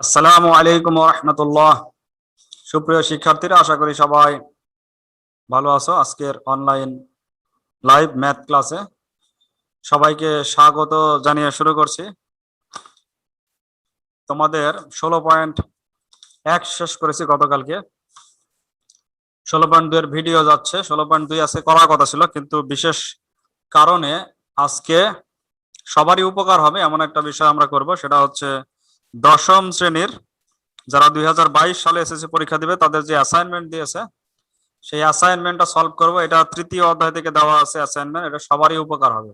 আসসালামু আলাইকুম রহমতুল্লাহ। সুপ্রিয় শিক্ষার্থীরা, আশা করি সবাই ভালো আছো। আজকের অনলাইন লাইভ ম্যাথ ক্লাসে সবাইকে স্বাগত জানিয়ে শুরু করছি। তোমাদের ষোলো পয়েন্ট এক শেষ করেছি গতকালকে। ষোলো পয়েন্ট দুইয়ের ভিডিও যাচ্ছে। ষোলো পয়েন্ট দুই আছে, করার কথা ছিল, কিন্তু বিশেষ কারণে আজকে সবারই উপকার হবে এমন একটা বিষয় আমরা করব, সেটা হচ্ছে দশম শ্রেণির যারা দুই হাজার বাইশ সালে এসএসসি পরীক্ষা দিবে তাদের যে অ্যাসাইনমেন্ট দিয়েছে সেই অ্যাসাইনমেন্টটা সলভ করব। এটা তৃতীয় অধ্যায় থেকে দেওয়া আছে অ্যাসাইনমেন্ট এটা সবারই উপকার হবে।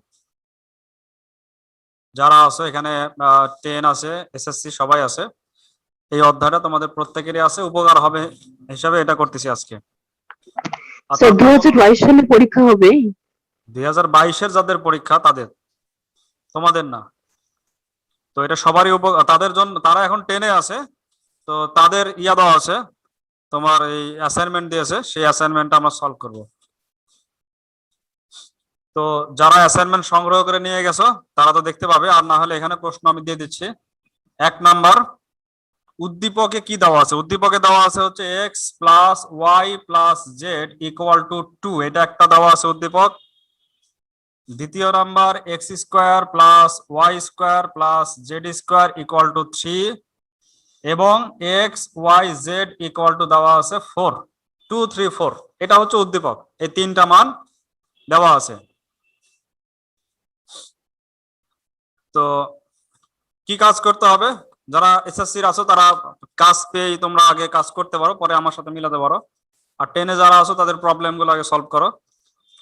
যারা আছে এখানে টেন আছে এসএসসি সবাই আছে এই অধ্যায়টা তোমাদের প্রত্যেকেরই আছে উপকার হবে হিসাবে এটা করতেছি আজকে। বাইশ সালে পরীক্ষা হবে দুই হাজার বাইশের যাদের পরীক্ষা তাদের। তোমাদের না? তো এটা সবারই উপ তাদের জন্য তারা এখন টেনে আছে, তো তাদের ইয়া দেওয়া আছে, তোমার এই অ্যাসাইনমেন্ট দিয়েছে, সেই অ্যাসাইনমেন্টটা আমরা সলভ করব। তো যারা অ্যাসাইনমেন্ট সংগ্রহ করে নিয়ে গেছো, তারা তো দেখতে পাবে, আর না হলে এখানে প্রশ্ন আমি দিয়ে দিচ্ছি। এক নাম্বার, উদ্দীপকে কি দেওয়া আছে? উদ্দীপকে দেওয়া আছে হচ্ছে x plus y plus z equal to two এটা একটা দেওয়া আছে উদ্দীপক। দ্বিতীয় number x square plus y square plus z square equal to three এবং x y z equal to দেওয়া আছে ফোর টু থ্রি ফোর এটা হচ্ছে উদ্দীপক। এই তিনটা মান দেওয়া আছে। তো কি কাজ করতে হবে? যারা এসএসসির আছো, তারা কাজ পেয়ে তোমরা আগে কাজ করতে পারো, পরে আমার সাথে মিলাতে পারো। আর টেনে যারা আছো, তাদের প্রবলেমগুলো আগে সলভ করো।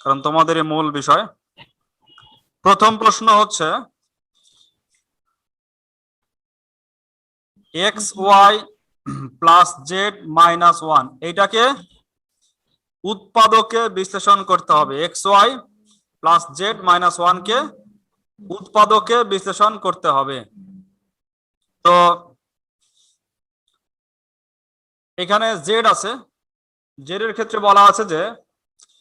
কারণ তোমাদেরই মূল বিষয়। প্রথম প্রশ্ন হচ্ছে, x y plus z minus one, এইটাকে উৎপাদকে বিশ্লেষণ করতে হবে। X y plus z minus one কে উৎপাদকে বিশ্লেষণ করতে হবে। তো এখানে জেড আছে। জেড এর ক্ষেত্রে বলা আছে যে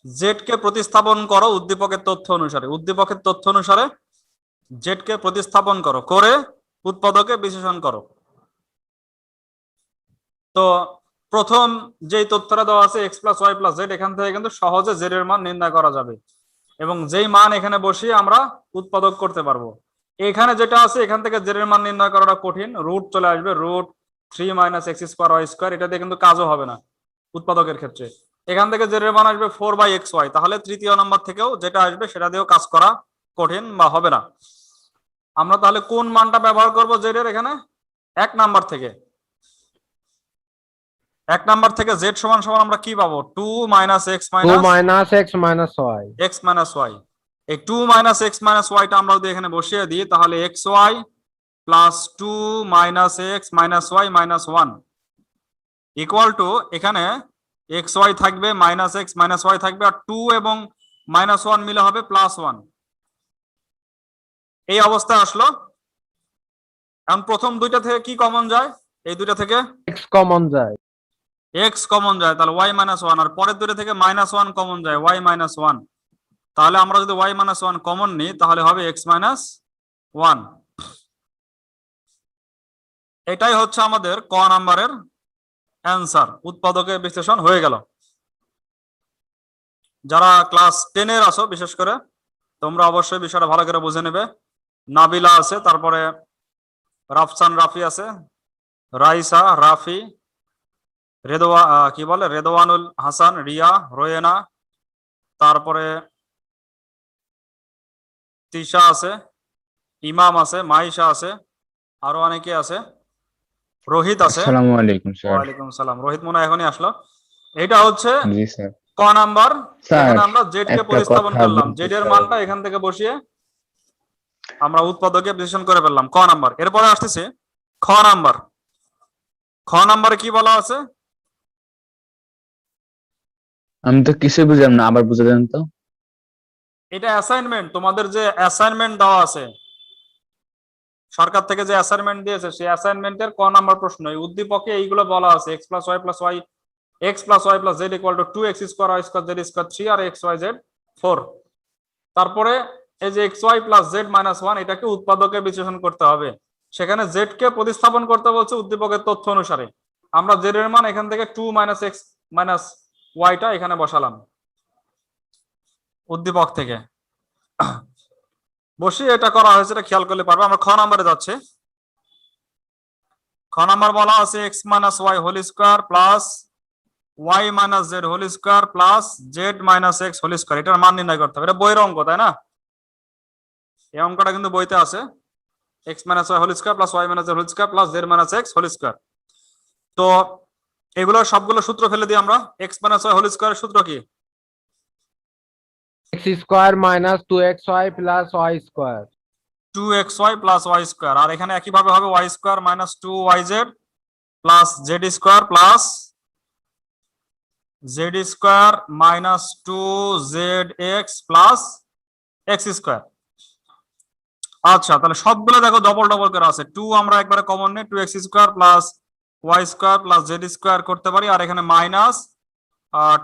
জেড কে প্রতিস্থাপন করো উদ্দীপকের তথ্য অনুসারে। উদ্দীপকের তথ্য অনুসারে জেড কে প্রতিস্থাপন করো, করে উৎপাদকে বিশ্লেষণ করো। তো প্রথম যেই তথ্যটা দেওয়া আছে, x plus y plus z, এখান থেকে কিন্তু সহজে জেড এর মান নির্ণয় করা যাবে। এবং যেই মান এখানে বসিয়ে আমরা উৎপাদক করতে পারব। এখানে যেটা আছে, এখান থেকে জেড এর মান নির্ণয় করাটা কঠিন। রুট চলে আসবে, root three minus x square y square. এটা দিয়ে কিন্তু কাজও হবে না উৎপাদকের ক্ষেত্রে। এখান থেকে জেড এর মান আসবে ফোর বাই এক্স ওয়াই তাহলে তৃতীয় নম্বর থেকেও যেটা আসবে সেটা দিয়েও কাজ করা কঠিন বা হবে না। আমরা তাহলে কোন মানটা ব্যবহার করব জেড এর এখানে? এক নাম্বার থেকে। এক নাম্বার থেকে জেড সমান সমান আমরা কি পাবো? Two minus x minus minus x minus y x minus y এই টু মাইনাস এক্স মাইনাস ওয়াইটা আমরা যদি এখানে বসিয়ে দিই তাহলে x y plus two minus x minus y minus one equal to এখানে এক্স ওয়াই থাকবে মাইনাস এক্স মাইনাস ওয়াই থাকবে আর টু এবং মাইনাস ওয়ান মিলে হবে প্লাস ওয়ান এই অবস্থা আসলো। এখন প্রথম দুইটা থেকে কি কমন যায়? এই দুইটা থেকে? এক্স কমন যায়। এক্স কমন যায় তাহলে ওয়াই মাইনাস ওয়ান আর পরের দুটো থেকে মাইনাস ওয়ান কমন যায় ওয়াই মাইনাস ওয়ান তাহলে আমরা যদি ওয়াই মাইনাস ওয়ান কমন নিই তাহলে হবে এক্স মাইনাস ওয়ান এটাই হচ্ছে আমাদের ক নাম্বারের অ্যান্সার উৎপাদকের বিশ্লেষণ হয়ে গেল। যারা ক্লাস টেনের আছো, বিশেষ করে, তোমরা অবশ্যই বিষয়টা ভালো করে বুঝে নেবে। নাবিলা আছে, তারপরে রাফসান রাফি আছে, রাইসা রাফি, রেদোয়া কি বলে? রেদোয়ানুল হাসান, রিয়া, রোয়েনা, তারপরে তিশা আছে, ইমাম আছে, মাইশা আছে, আরও অনেকে আছে। রোহিত আছে? আসসালামু আলাইকুম স্যার। ওয়ালাইকুম সালাম। রোহিত মনে হয় এখনই আসলো। এটা হচ্ছে জি স্যার। ক নাম্বার। আমরা জেড কে প্রতিস্থাপন করলাম। জেড এর। মানটা এখান থেকে বসিয়ে আমরা উৎপাদকে বিশ্লেষণ করে ফেললাম। ক নাম্বার। এরপরে আসতেছে খ নাম্বার। খ নাম্বারে কি বলা আছে? আমি তো কিছুই বুঝলাম না আবার বুঝে দেন তো। এটা অ্যাসাইনমেন্ট তোমাদের যে অ্যাসাইনমেন্ট দেওয়া আছে সরকার থেকে যে অ্যাসাইনমেন্ট দিয়েছে, সেই অ্যাসাইনমেন্টের ক নাম্বার প্রশ্ন? উদ্দীপকে এইগুলো বলা আছে x plus y plus y x plus y plus z equal to two x square y square z square three R x Y Z four তারপরে এই যে x y plus z minus one এটাকে উৎপাদকে বিশ্লেষণ করতে হবে। সেখানে Z কে প্রতিস্থাপন করতে বলছে উদ্দীপকের তথ্য অনুসারে। আমরা জেড এর মান এখান থেকে টু মাইনাস এক্স মাইনাস ওয়াইটা এখানে বসালাম। উদ্দীপক থেকে। বসিয়ে এটা করা হয়েছে, এটা খেয়াল করলে পারবে। আমরা খ নাম্বারে যাচ্ছে। খ নাম্বার বলা আছে x minus y whole square plus y minus z whole square plus z minus x whole square এটার মান নির্ণয় করতে হবে। এটা বইয়ের অঙ্ক, তাই না? এই অঙ্কটা কিন্তু বইতে আছে। X minus y whole square plus y minus z whole square plus z minus x whole square তো এগুলো সবগুলো সূত্র ফেলে দিই আমরা। এক্স মাইনাস ওয়াই হোল স্কোয়ারের সূত্র কি? X square minus two x y plus y square two x y plus y square আর এখানে একইভাবে হবে y square minus two y z plus z square plus z square minus two z x plus x square আচ্ছা তাহলে সবগুলো দেখো double double করে আছে। Two আমরা একবারে কমন নেই two x square plus y square plus z square করতে পারি। আর এখানে minus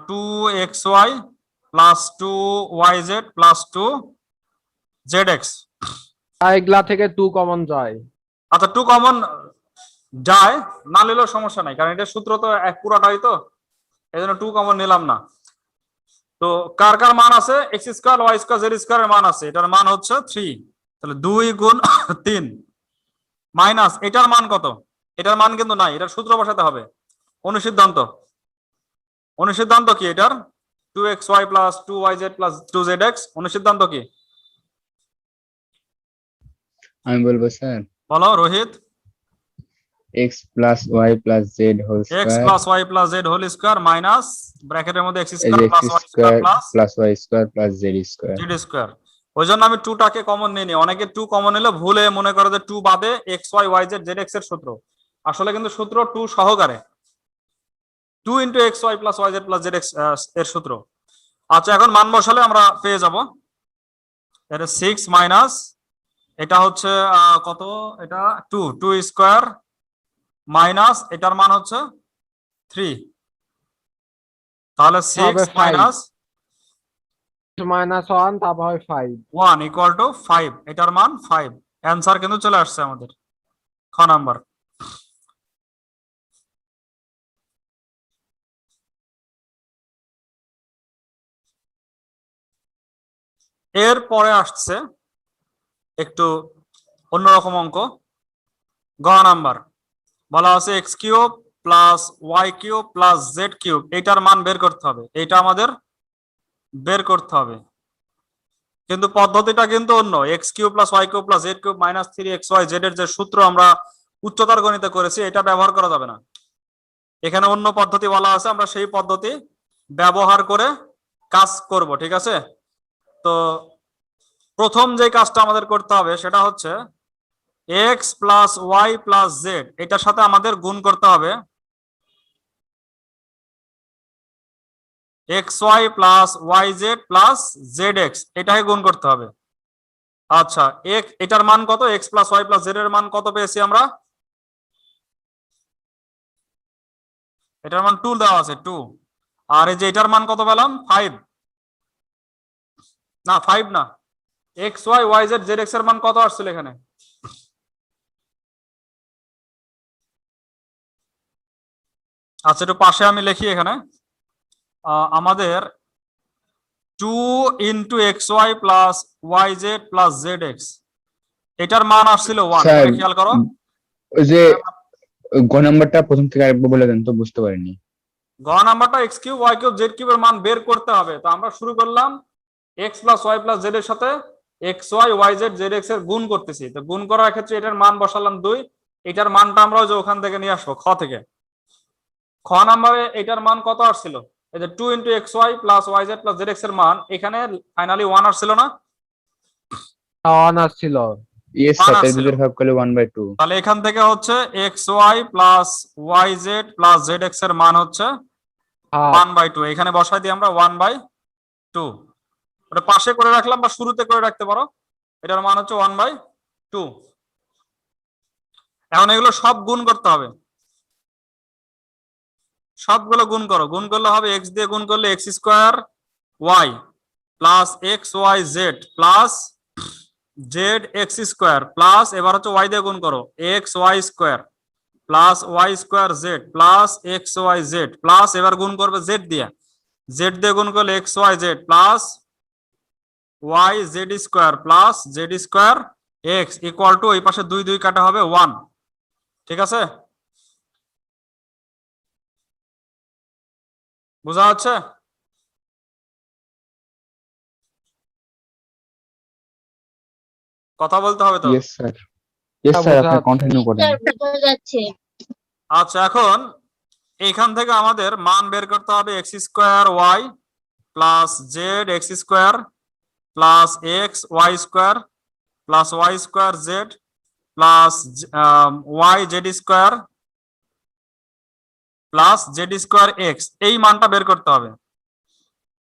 two x y plus two y z plus two z x এগুলা থেকে টু কমন যায়। আচ্ছা টু কমন যায় না নিলেও সমস্যা নাই কারণ এটা সূত্র তো এক পুরাটাই তো এই জন্য টু কমন নিলাম না। তো কার কার মান আছে? X square y square z square মান আছে এটার মান হচ্ছে থ্রি তাহলে দুই গুণ তিন। মাইনাস এটার মান কত? এটার মান কিন্তু নাই এটার সূত্র বসাতে হবে। অনুসিদ্ধান্ত। অনুসিদ্ধান্ত কি এটার? Two x y plus two y z plus two z x অনুসিদ্ধান্ত কি? আমি বলব স্যার। বলো Rohit. Plus y plus z whole square plus y plus z whole square minus ব্র্যাকেটের মধ্যে এই square plus square square z square z square ওই জন্য আমি টুটাকে কমন নিয়ে নিই। অনেকে টু কমন নিলে ভুলে মনে করে যে টু বাদে x y y z z এক্সের সূত্র। আসলে কিন্তু সূত্র টু সহকারে। Two into x y plus y z plus z এক্সের সূত্র। আচ্ছা এখন মান বসালে আমরা পেয়ে যাব। এটা সিক্স মাইনাস এটা হচ্ছে কত? এটা টু টু স্কোয়ার মাইনাস এটার মান হচ্ছে থ্রি তাহলে সিক্স। মাইনাস মাইনাস ওয়ান তারপর হয় five one equal to five এটার মান ফাইভ অ্যান্সার কিন্তু চলে আসছে আমাদের। খ নাম্বার এর পরে আসছে একটু অন্যরকম অঙ্ক। গ নাম্বার। বলা আছে x cube plus y cube plus z cube এটার মান বের করতে হবে। এটা আমাদের বের করতে হবে। কিন্তু পদ্ধতিটা কিন্তু অন্য। X cube plus y cube plus z cube minus three x y z এর যে সূত্র আমরা উচ্চতার গণিতে করেছি, এটা ব্যবহার করা যাবে না। এখানে অন্য পদ্ধতি বলা আছে, আমরা সেই পদ্ধতি ব্যবহার করে কাজ করব, ঠিক আছে? তো প্রথম যে কাজটা আমাদের করতে হবে সেটা হচ্ছে x plus y plus z এটার সাথে আমাদের গুণ করতে হবে। X y plus y z plus z x এটাকে গুণ করতে হবে। আচ্ছা এক, এটার মান কত? X plus y plus z এর মান কত পেয়েছি আমরা? এটার মান টু দেওয়া আছে টু আর এই যে এটার মান কত পেলাম? ফাইভ না ফাইভ না। X y y z z এক্সের মান কত আসছিল এখানে? আচ্ছা একটু পাশে আমি লিখি এখানে। আমাদের two into x y plus y z plus z x এটার মান আসছিল ওয়ান খেয়াল করো। ওই যে গ নাম্বারটা প্রথম থেকে আরেকবার বলে দেন তো বুঝতে পারিনি। গ নাম্বারটা x cube y cube z কিউবের মান বের করতে হবে। তো আমরা শুরু করলাম x plus y plus z এর সাথে x y y z z এক্সের গুণ করতেছি। তো গুণ করার ক্ষেত্রে এটার মান বসালাম দুই। এটার মানটা আমরা যে ওখান থেকে নিয়ে আসব খ থেকে। খ নাম্বারে এটার মান কত আসছিল? এই যে two into x y plus y z plus z এক্সের মান এখানে ফাইনালি ওয়ান আসছিল না? ওয়ান আসছিল। ইয়েস স্যার তাই আসছিল। ভাগ করলে ওয়ান বাই টু তাহলে এখান থেকে হচ্ছে x y plus y z plus z এক্সের মান হচ্ছে ওয়ান বাই টু এখানে বসাই দিই আমরা ওয়ান বাই টু ওটা পাশে করে রাখলাম বা শুরুতে করে রাখতে পারো। এটার মান হচ্ছে ওয়ান বাই টু এখন এগুলো সব গুণ করতে হবে। সবগুলো গুণ করো। গুণ করলে হবে এক্স দিয়ে গুণ করলে x square y plus x y z plus z x square plus এবার হচ্ছে ওয়াই দিয়ে গুণ করো। X y square plus y square z plus x y z plus এবার গুণ করবে জেড দিয়ে। জেড দিয়ে গুণ করলে x y z plus y z square plus z square x equal to এই পাশে দুই দুই কাটা হবে ওয়ান ঠিক আছে? বোঝা যাচ্ছে? কথা বলতে হবে তো? ইয়েস স্যার তা স্যার আপনি কন্টিনিউ করেন। বোঝা যাচ্ছে। আচ্ছা এখন এখান থেকে আমাদের মান বের করতে হবে x square y plus z x square plus x y square plus y square z plus y z square plus z square x এই মানটা বের করতে হবে।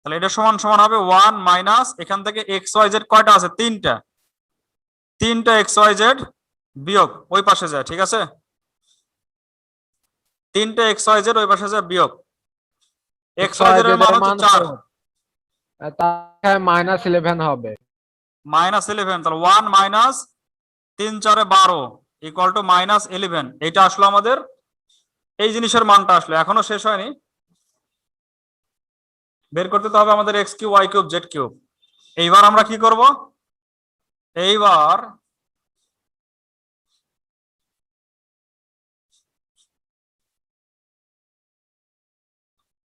তাহলে এটা সমান সমান হবে ওয়ান মাইনাস এখান থেকে এক্স ওয়াই জেড কয়টা আছে? তিনটা। তিনটা এক্স ওয়াই জেড বিয়োগ ওই পাশে যায় ঠিক আছে? তিনটে এক্স ওয়াই জেড ওই পাশে যায় বিয়োগ। এক্স ওয়াই জেড এর মান হচ্ছে চার। মাইনাস ইলেভেন হবে। মাইনাস ইলেভেন তাহলে ওয়ান মাইনাস তিন চারে বারো ইকুয়াল টু মাইনাস ইলেভেন এটা আসলো আমাদের, এই জিনিসের মানটা আসলো, এখনও শেষ হয়নি। বের করতে তো হবে আমাদের x cube y cube z cube এইবার আমরা কি করব? এইবার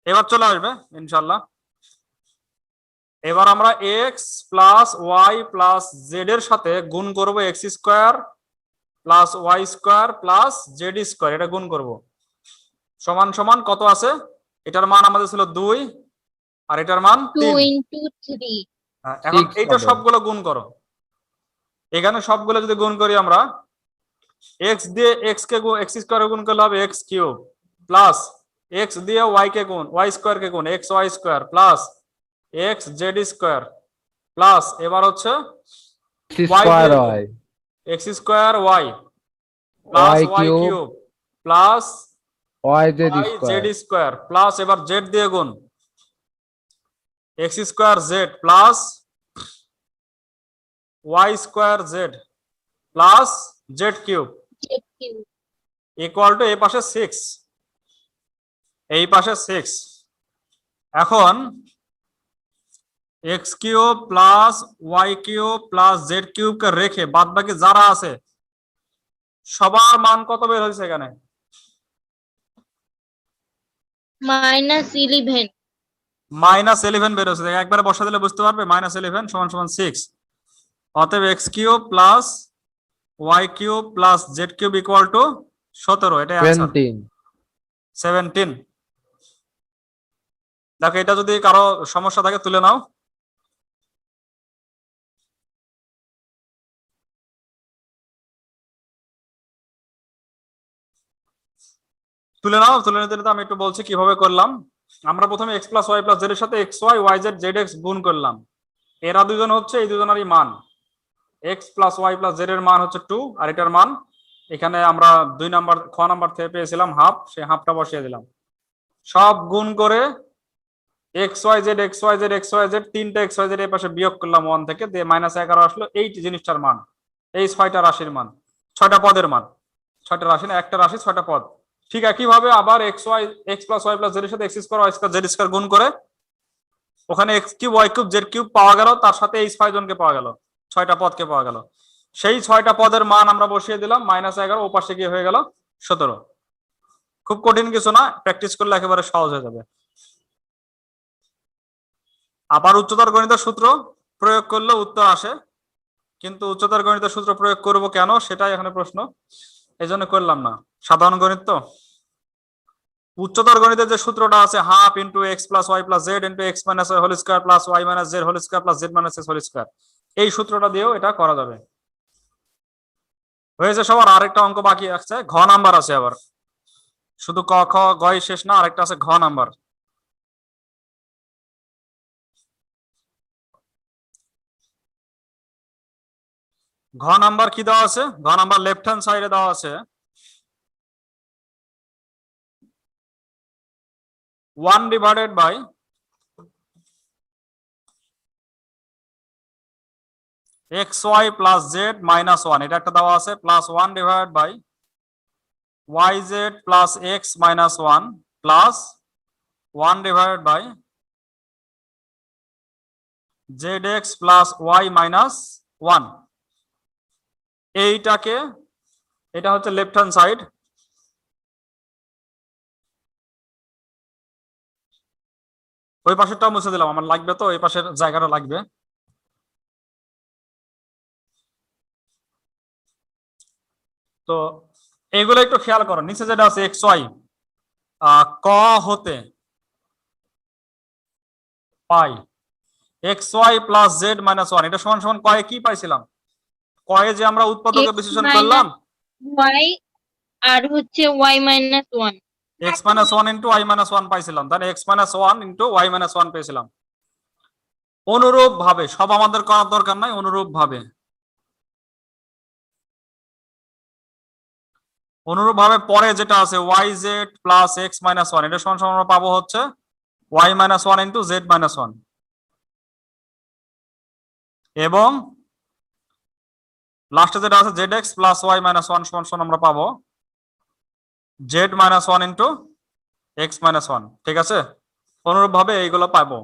এবার চলে আসবে, ইনশাল্লাহ। এবার আমরা x plus y plus z এর সাথে গুণ করব x square plus y square plus z square এটা গুণ করব। সমান সমান কত আছে? এটার মান আমাদের ছিল দুই আর এটার মান হ্যাঁ, এখন এইটা সবগুলো গুণ করো। এখানে সবগুলো যদি গুণ করি আমরা এক্স দিয়ে এক্স কে গুণ এক্স স্কোয়ার গুণ করলে হবে এক্স কিউব প্লাস এক্স দিয়ে ওয়াই কে গুণ ওয়াই স্কোয়ার কে গুণ x y square plus x z square plus এবার হচ্ছে স্কোয়ার হয়। X square y plus Y y cube plus y y z square plus এবার জেড দিয়ে গুণ। X square z plus y square z plus z cube equal to এই পাশে six এই পাশে সিক্স এখন x cube plus y cube plus z কিউবকে রেখে বাদ বাকি যারা আছে সবার মান কত বের হয়েছে এখানে? মাইনাস ইলেভেন মাইনাস ইলেভেন বের দেখো, একবারে বসা দিলে বুঝতে পারবে। মাইনাস ইলেভেন সমান সমান সিক্স অতএব x cube plus y cube plus z cube equal to সতেরো এটা সেভেন্টিন সেভেন্টিন দেখো এটা যদি কারও সমস্যা থাকে তুলে নাও। তুলে নাও, তুলে নিতে আমি একটু বলছি কীভাবে করলাম। আমরা প্রথমে x plus y plus z এর সাথে x y y z z x গুণ করলাম। এরা দুজন হচ্ছে, এই দুজনেরই মান। X plus y plus z এর মান হচ্ছে টু আর এটার মান, এখানে আমরা দুই নাম্বার, খ নাম্বার থেকে পেয়েছিলাম হাফ সেই হাফটা বসিয়ে দিলাম। সব গুণ করে x y z x y z x y z তিনটা এক্স ওয়াই জেড এর পাশে বিয়োগ করলাম ওয়ান থেকে, দিয়ে মাইনাস এগারো আসলো এই জিনিসটার মান। এই ছয়টা রাশির মান, ছয়টা পদের মান। ছয়টা রাশি না, একটা রাশি, ছয়টা পদ। ঠিক একইভাবে আবার x y x plus y plus z এর সাথে x square y square z square গুণ করে ওখানে x cube y cube z cube পাওয়া গেল, তার সাথে এই ছয় জনকে পাওয়া গেল, ছয়টা পদকে পাওয়া গেল। সেই ছয়টা পদের মান আমরা বসিয়ে দিলাম মাইনাস এগারো ও পাশে গিয়ে হয়ে গেল সতেরো। খুব কঠিন কিছু না প্র্যাকটিস করলে একেবারে সহজ হয়ে যাবে। আবার উচ্চতর গণিতের সূত্র প্রয়োগ করলে উত্তর আসে, কিন্তু উচ্চতর গণিতের সূত্র প্রয়োগ করব কেন, সেটাই এখানে প্রশ্ন এই জন্য করলাম না। সাধারণ গণিত তো? উচ্চতর গণিতের যে সূত্রটা আছে half into x plus y plus z into x minus y whole square plus y minus z whole square plus z minus x whole square এই সূত্রটা দিয়েও এটা করা যাবে। হয়েছে সবার আরেকটা অঙ্ক বাকি আছে, ঘ নাম্বার আছে আবার। শুধু ক, খ গয় শেষ না, আরেকটা আছে ঘ নাম্বার। ঘ নাম্বার কি দেওয়া আছে? ঘ নাম্বার লেফট হ্যান্ড সাইডে দেওয়া আছে। One divided by x y plus z minus one এটা একটা দেওয়া আছে divide by y z plus x minus one plus one divide by z x plus y minus one এইটাকে, এটা হচ্ছে লেফট হ্যান্ড সাইড ওই পাশেরটা মুছে দিলাম আমার লাগবে তো ওই পাশের জায়গাটা লাগবে। তো এগুলো একটু খেয়াল করো নিচে যেটা আছে এক্স ওয়াই ক হতে পাই। X y plus z minus one এটা সমান সমান কয়ে কি পাইছিলাম? কয়ে যে আমরা উৎপাদকে বিশ্লেষণ করলাম। ওয়াই আর হচ্ছে y minus one x minus one into y minus one পাইছিলাম। তাহলে x minus one into y minus one পেয়েছিলাম। অনুরূপ ভাবে, সব আমাদের করার দরকার নাই, অনুরূপ ভাবে। অনুরূপ ভাবে পরে যেটা আছে y z plus x minus one এটা সমান সমান পাবো হচ্ছে y minus one into z minus one এবং লাস্টে যেটা আছে z x plus y minus one সমান সমান আমরা পাবো। Z minus one into x minus one ঠিক আছে? অনুরূপ ভাবে এইগুলো পাবো।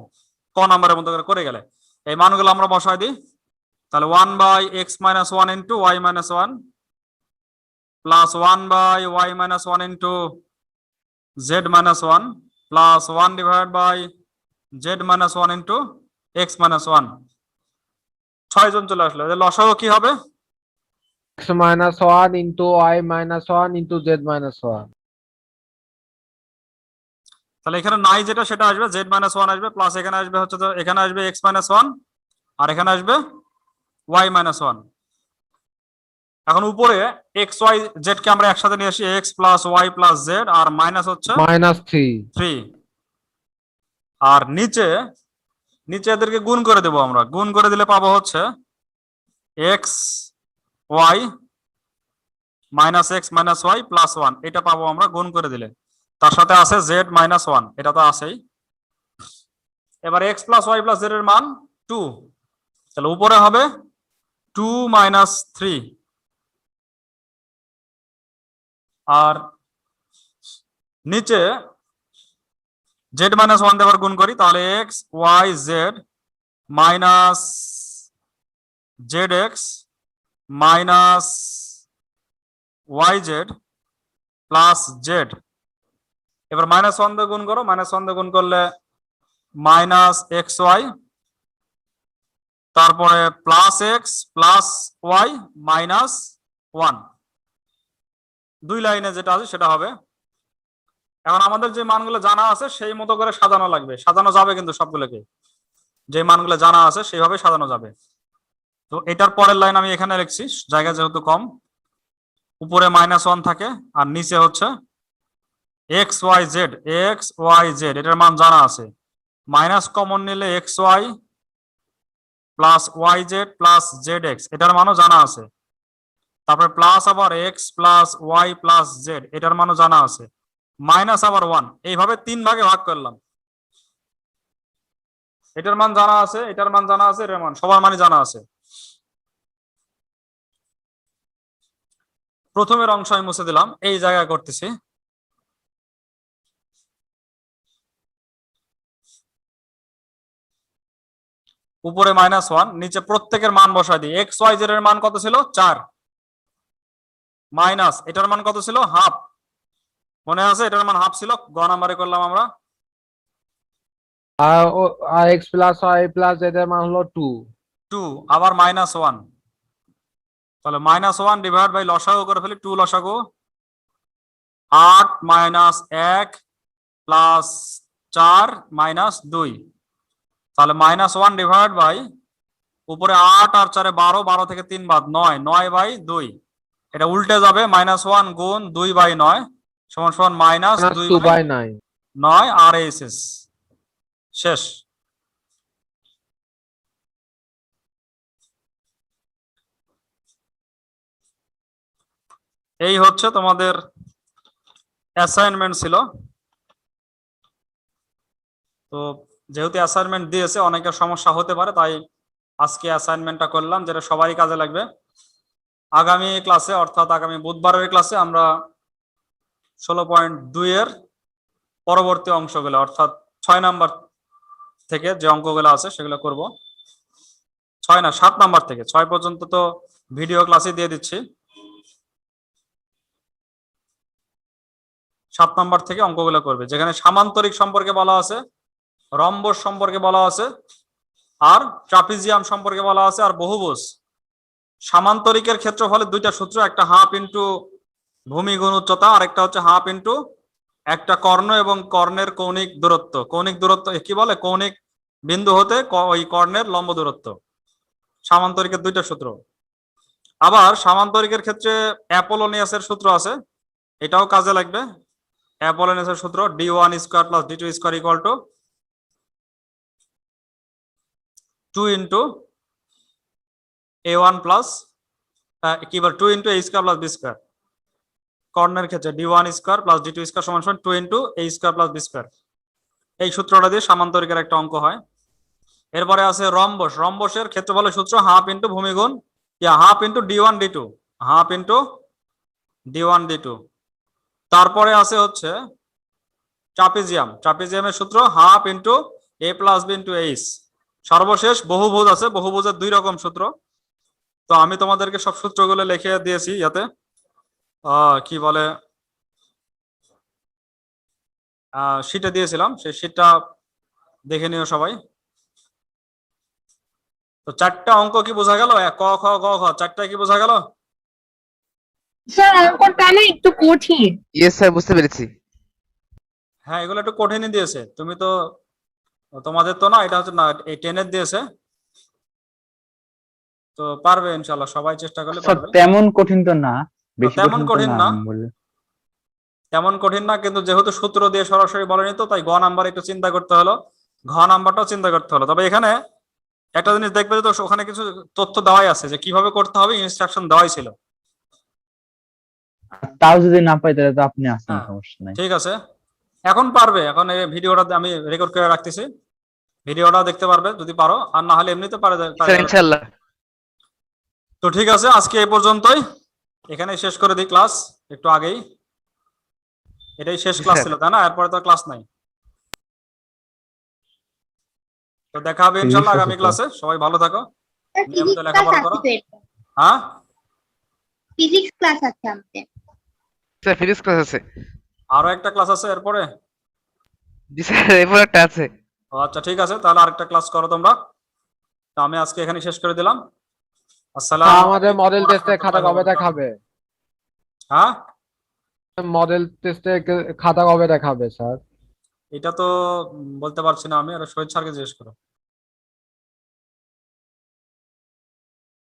ক নাম্বারের মতো করে গেলে। এই মানগুলো আমরা বসাই দিই। তাহলে one by x minus one into y minus one plus one by y minus one into z minus one plus one divide by z minus one into x minus one ছয় জন চলে আসলো। লসাগু কি হবে? X minus one into y minus one into z minus one. তাহলে এখানে নাই যেটা সেটা আসবে জেড মাইনাস ওয়ান আসবে প্লাস এখানে আসবে হচ্ছে তো এখানে আসবে এক্স মাইনাস ওয়ান আর এখানে আসবে ওয়াই মাইনাস ওয়ান এখন উপরে এক্স ওয়াই জেড কে আমরা একসাথে নিয়ে আসি x plus y plus z আর মাইনাস হচ্ছে Minus three. থ্রি আর নিচে নিচে এদেরকে গুণ করে দেবো আমরা গুণ করে দিলে পাবো হচ্ছে x y minus x minus y plus one, এটা পাবো আমরা গুণ করে দিলে। তার সাথে আছে জেড মাইনাস ওয়ান, এটা তো আছেই। এবার x plus y plus z এর মান টু। তাহলে উপরে হবে টু মাইনাস থ্রি। আর নিচে জেড মাইনাস ওয়ান দিয়ে আবার গুণ করি, তাহলে x, y, z minus z x minus y z plus z. এবার মাইনাস ওয়ান দিয়ে গুণ করো, মাইনাস ওয়ান দিয়ে গুণ করলে মাইনাস এক্স ওয়াই, তারপরে plus x plus y minus one. দুই লাইনে যেটা আছে সেটা হবে। এখন আমাদের যে মানগুলো জানা আছে সেই মতো করে সাজানো লাগবে। সাজানো যাবে কিন্তু সবগুলোকে। যে মানগুলো জানা আছে সেইভাবে সাজানো যাবে। তো এটার পরের লাইন আমি এখানে লিখছি, জায়গা যেহেতু কম, উপরে মাইনাস ওয়ান থাকে, আর নিচে হচ্ছে x y z x y z এটার মান জানা আছে। মাইনাস কমন নিলে x y plus y z plus z x এটার মানও জানা আছে। তারপরে প্লাস আবার x plus y plus z এটার মানও জানা আছে। মাইনাস আবার ওয়ান এইভাবে তিন ভাগে ভাগ করলাম। এটার মান জানা আছে, এটার মান জানা আছে, এটার মান সবার মানে জানা আছে। প্রথমের অংশ আমি মুছে দিলাম। এই জায়গায় করতেছি। উপরে মাইনাস ওয়ান নিচে প্রত্যেকের মান বসাই দিই। এক্স ওয়াই জেড এর মান কত ছিল? চার। মাইনাস এটার মান কত ছিল? হাফ মনে আছে? এটার মান হাফ ছিল? গ নাম্বারে করলাম আমরা। আর x plus y plus z এর মান হলো two. টু আবার মাইনাস ওয়ান তাহলে মাইনাস ওয়ান ডিভাইড বাই লসাগু করে ফেলি টু লসাগু। আট মাইনাস এক প্লাস চার মাইনাস দুই। তাহলে মাইনাস ওয়ান ডিভাইড বাই উপরে আট আর চারে বারো বারো থেকে তিন বাদ নয় নয় বাই দুই। এটা উল্টে যাবে মাইনাস ওয়ান গুণ দুই বাই নয় সমান সমান মাইনাস দুই বাই নয় নয় আর এস এস শেষ। এই হচ্ছে তোমাদের অ্যাসাইনমেন্ট ছিল। তো যেহেতু অ্যাসাইনমেন্ট দিয়েছে, অনেকের সমস্যা হতে পারে, তাই আজকে অ্যাসাইনমেন্টটা করলাম, যেটা সবারই কাজে লাগবে। আগামী ক্লাসে অর্থাৎ আগামী বুধবারের ক্লাসে আমরা ষোলো পয়েন্ট দুইয়ের পরবর্তী অংশগুলো, অর্থাৎ ছয় নাম্বার থেকে যে অঙ্কগুলো আছে, সেগুলো করব। ছয় না, সাত নাম্বার থেকে। ছয় পর্যন্ত তো ভিডিও ক্লাসে দিয়ে দিচ্ছি। সাত নাম্বার থেকে অঙ্কগুলো করবে। যেখানে সামান্তরিক সম্পর্কে বলা আছে, রম্বস সম্পর্কে বলা আছে, আর ট্রাপিজিয়াম সম্পর্কে বলা আছে, আর বহুভুজ। সামান্তরিকের ক্ষেত্রফলে দুইটা সূত্র, একটা হাফ ইন্টু ভূমি গুণ উচ্চতা আর একটা হচ্ছে হাফ ইন্টু একটা কর্ণ এবং কর্ণের কৌণিক দূরত্ব। কৌণিক দূরত্ব কি বলে? কৌণিক বিন্দু হতে ওই কর্ণের লম্ব দূরত্ব। সামান্তরিকের দুইটা সূত্র। আবার সামান্তরিকের ক্ষেত্রে অ্যাপোলোনিয়াসের সূত্র আছে, এটাও কাজে লাগবে। অ্যাপোলোনিয়াসের সূত্র d one square plus d two square equal to two into a one plus কি বল two into a square plus b square কর্ণের ক্ষেত্রে d one square plus d two square সমান সমান two into a square plus b square এই সূত্রটা দিয়ে সামান্তরিকের একটা অঙ্ক হয়। এরপরে আছে রম্বস। রম্বসের ক্ষেত্রফলের সূত্র half into ভূমিগুণ half into d one d two half into d one d two তারপরে আছে হচ্ছে ট্রাপিজিয়াম। ট্রাপিজিয়ামের সূত্র half into a plus b into h. সর্বশেষ বহুভুজ আছে, বহুভুজের দুই রকম সূত্র। তো আমি তোমাদেরকে সব সূত্রগুলো লিখে দিয়েছি ইয়াতে কি বলে শীটে দিয়েছিলাম। সেই শীটটা দেখে নিও সবাই। তো চারটা অঙ্ক কি বোঝা গেল? ক, খ, গ খ চারটা কি বোঝা গেল? স্যার অঙ্কটা না একটু কঠিন। ইয়েস স্যার বুঝতে পেরেছি। হ্যাঁ এগুলো একটু কঠিনই দিয়েছে। তুমি তো তোমাদের তো না এটা হচ্ছে না এই টেনের দিয়েছে। তো পারবে ইনশাল্লাহ সবাই চেষ্টা করলে পারবে। তেমন কঠিন তো না বেশি তেমন কঠিন না। তেমন কঠিন না কিন্তু যেহেতু সূত্র দিয়ে সরাসরি বলেনি তো তাই গ নাম্বার একটু চিন্তা করতে হলো। ঘ নাম্বারটাও চিন্তা করতে হলো। তবে এখানে একটা জিনিস দেখবে যে তো ওখানে কিছু তথ্য দেওয়াই আছে যে কীভাবে করতে হবে ইনস্ট্রাকশন দেওয়াই ছিল। তাও যদি না পাই তাহলে তো আপনি আসেন হ্যাঁ। সমস্যা নাই। ঠিক আছে। এখন পারবে এখন এই ভিডিওটা আমি রেকর্ড করে রাখতেছি। ভিডিওটা দেখতে পারবে যদি পারো আর না হলে এমনিতে পারে ইনশাল্লাহ তো ঠিক আছে আজকে এই পর্যন্তই। এখানে শেষ করে দিই ক্লাস একটু আগেই। এটাই শেষ ক্লাস ছিল তাই না? এরপরে তো ক্লাস নাই। তো দেখা হবে ঠিক ইনশাল্লাহ আগামী ক্লাসে সবাই ভালো থাকো। নিয়মিত লেখাপড়া করো। হ্যাঁ? ফিজিক্স ক্লাস আছে আমাদের। স্যার ফিজিক্স ক্লাস আছে। আরও একটা ক্লাস আছে এরপরে? জি স্যার এরপর একটা আছে। আচ্ছা ঠিক আছে তাহলে আরেকটা ক্লাস করো তোমরা। তো আমি আজকে এখানে শেষ করে দিলাম। আসসালাম আমাদের মডেল টেস্টে খাতা কবে দেখাবে? হ্যাঁ? মডেল টেস্টে খাতা কবে দেখাবে স্যার এটা তো বলতে পারছি না আমি আর শহীদ স্যারকে জিজ্ঞেস করো।